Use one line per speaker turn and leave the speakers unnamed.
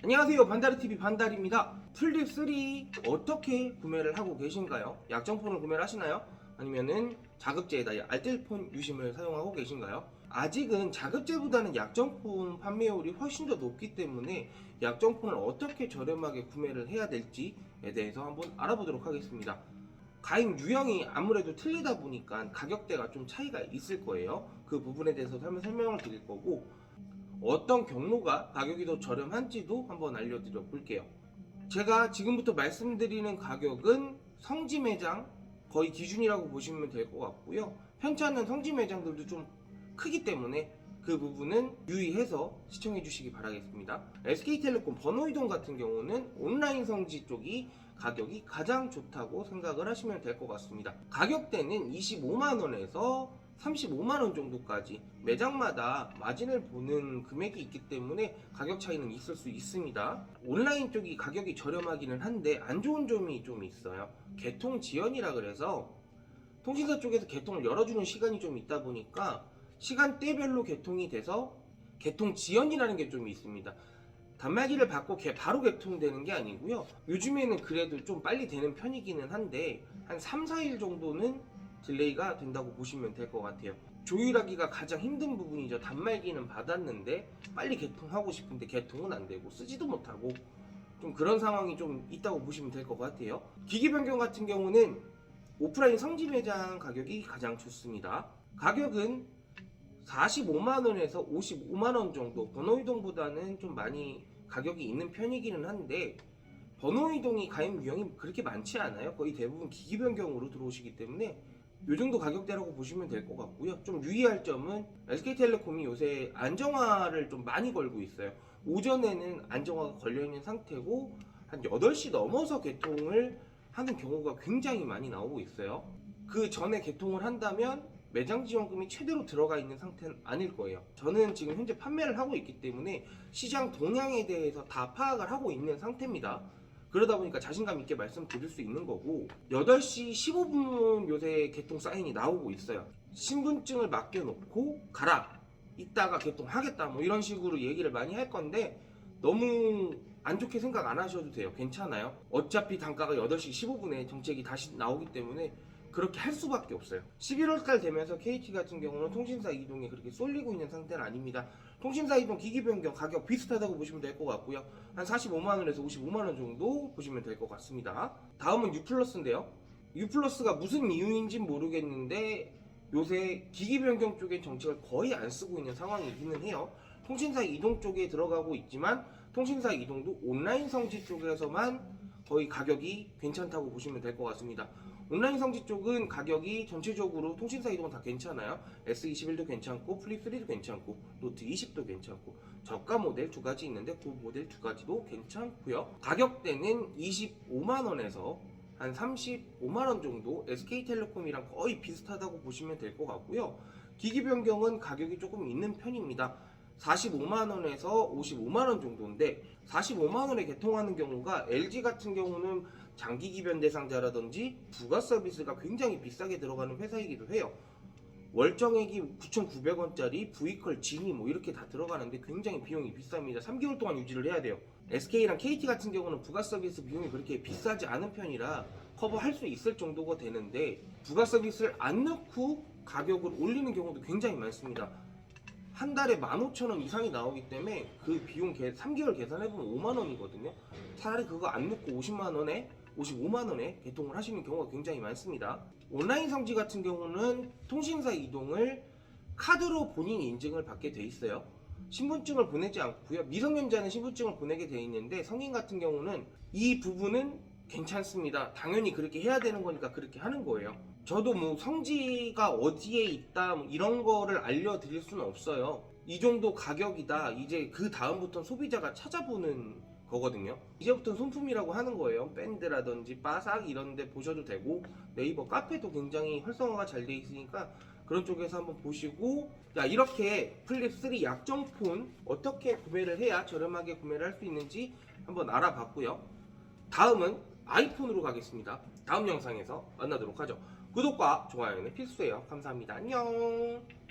안녕하세요 반다리TV 반다리입니다 플립 3 어떻게 구매를 하고 계신가요? 약정폰을 구매를 하시나요? 아니면은 자급제에다 알뜰폰 유심을 사용하고 계신가요? 아직은 자급제보다는 약정폰 판매율이 훨씬 더 높기 때문에 약정폰을 어떻게 저렴하게 구매를 해야 될지에 대해서 한번 알아보도록 하겠습니다 가입 유형이 아무래도 틀리다 보니까 가격대가 좀 차이가 있을 거예요 그 부분에 대해서 설명을 드릴 거고 어떤 경로가 가격이 더 저렴한지도 한번 알려드려 볼게요. 제가 지금부터 말씀드리는 가격은 성지 매장 거의 기준이라고 보시면 될 것 같고요. 편치 않는 성지 매장들도 좀 크기 때문에 그 부분은 유의해서 시청해 주시기 바라겠습니다. SK텔레콤 번호이동 같은 경우는 온라인 성지 쪽이 가격이 가장 좋다고 생각을 하시면 될 것 같습니다. 가격대는 25만원에서 35만원 정도까지 매장마다 마진을 보는 금액이 있기 때문에 가격 차이는 있을 수 있습니다. 온라인 쪽이 가격이 저렴하기는 한데 안 좋은 점이 좀 있어요. 개통 지연이라 그래서 통신사 쪽에서 개통을 열어주는 시간이 좀 있다 보니까 시간대별로 개통이 돼서 개통 지연이라는 게 좀 있습니다. 단말기를 받고 개- 바로 개통되는 게 아니고요. 요즘에는 그래도 좀 빨리 되는 편이기는 한데 한 3, 4일 정도는 딜레이가 된다고 보시면 될 것 같아요. 조율하기가 가장 힘든 부분이죠. 단말기는 받았는데 빨리 개통하고 싶은데 개통은 안 되고 쓰지도 못하고 좀 그런 상황이 좀 있다고 보시면 될 것 같아요. 기기 변경 같은 경우는 오프라인 성지 매장 가격이 가장 좋습니다. 가격은 45만원에서 55만원 정도 번호이동보다는 좀 많이 가격이 있는 편이기는 한데 번호이동이 가입 유형이 그렇게 많지 않아요 거의 대부분 기기 변경으로 들어오시기 때문에 이 정도 가격대라고 보시면 될 것 같고요 좀 유의할 점은 SK텔레콤이 요새 안정화를 좀 많이 걸고 있어요 오전에는 안정화가 걸려있는 상태고 한 8시 넘어서 개통을 하는 경우가 굉장히 많이 나오고 있어요 그 전에 개통을 한다면 매장 지원금이 최대로 들어가 있는 상태는 아닐 거예요. 저는 지금 현재 판매를 하고 있기 때문에 시장 동향에 대해서 다 파악을 하고 있는 상태입니다. 그러다 보니까 자신감 있게 말씀드릴 수 있는 거고 8시 15분 요새 개통 사인이 나오고 있어요. 신분증을 맡겨놓고 가라. 이따가 개통하겠다. 뭐 이런 식으로 얘기를 많이 할 건데 너무 안 좋게 생각 안 하셔도 돼요. 괜찮아요. 어차피 단가가 8시 15분에 정책이 다시 나오기 때문에 그렇게 할 수밖에 없어요. 11월 달 되면서 KT 같은 경우는 통신사 이동에 그렇게 쏠리고 있는 상태는 아닙니다. 통신사 이동 기기 변경 가격 비슷하다고 보시면 될 것 같고요. 한 45만 원에서 55만 원 정도 보시면 될 것 같습니다. 다음은 U 플러스인데요. U 플러스가 무슨 이유인지 모르겠는데 요새 기기 변경 쪽에 정책을 거의 안 쓰고 있는 상황이기는 해요. 통신사 이동 쪽에 들어가고 있지만 통신사 이동도 온라인 성지 쪽에서만 거의 가격이 괜찮다고 보시면 될 것 같습니다. 온라인 성지 쪽은 가격이 전체적으로 통신사 이동은 다 괜찮아요. S21도 괜찮고 플립3도 괜찮고 노트 20도 괜찮고 저가 모델 두 가지 있는데 그 모델 두 가지도 괜찮고요. 가격대는 25만 원에서 한 35만 원 정도 SK텔레콤이랑 거의 비슷하다고 보시면 될 것 같고요. 기기 변경은 가격이 조금 있는 편입니다. 45만 원에서 55만 원 정도인데 45만 원에 개통하는 경우가 LG 같은 경우는 장기 기변 대상자라든지 부가 서비스가 굉장히 비싸게 들어가는 회사이기도 해요. 월정액이 9,900원짜리 V컬 진이 뭐 이렇게 다 들어가는데 굉장히 비용이 비쌉니다. 3개월 동안 유지를 해야 돼요. SK랑 KT 같은 경우는 부가 서비스 비용이 그렇게 비싸지 않은 편이라 커버할 수 있을 정도가 되는데 부가 서비스를 안 넣고 가격을 올리는 경우도 굉장히 많습니다. 한 달에 15,000원 이상이 나오기 때문에 그 비용 계 3개월 계산해보면 5만원이거든요. 차라리 그거 안 넣고 50만원에 55만원에 개통을 하시는 경우가 굉장히 많습니다. 온라인 성지 같은 경우는 통신사 이동을 카드로 본인 인증을 받게 돼 있어요. 신분증을 보내지 않고요. 미성년자는 신분증을 보내게 돼 있는데 성인 같은 경우는 이 부분은 괜찮습니다. 당연히 그렇게 해야 되는 거니까 그렇게 하는 거예요. 저도 뭐 성지가 어디에 있다 뭐 이런 거를 알려드릴 수는 없어요. 이 정도 가격이다. 이제 그 다음부터는 소비자가 찾아보는 거거든요. 이제부터는 손품이라고 하는 거예요. 밴드라든지 바삭 이런 데 보셔도 되고 네이버 카페도 굉장히 활성화가 잘 돼 있으니까 그런 쪽에서 한번 보시고 야 이렇게 플립 3 약정폰 어떻게 구매를 해야 저렴하게 구매를 할 수 있는지 한번 알아봤고요. 다음은 아이폰으로 가겠습니다. 다음 영상에서 만나도록 하죠. 구독과 좋아요는 필수예요. 감사합니다. 안녕.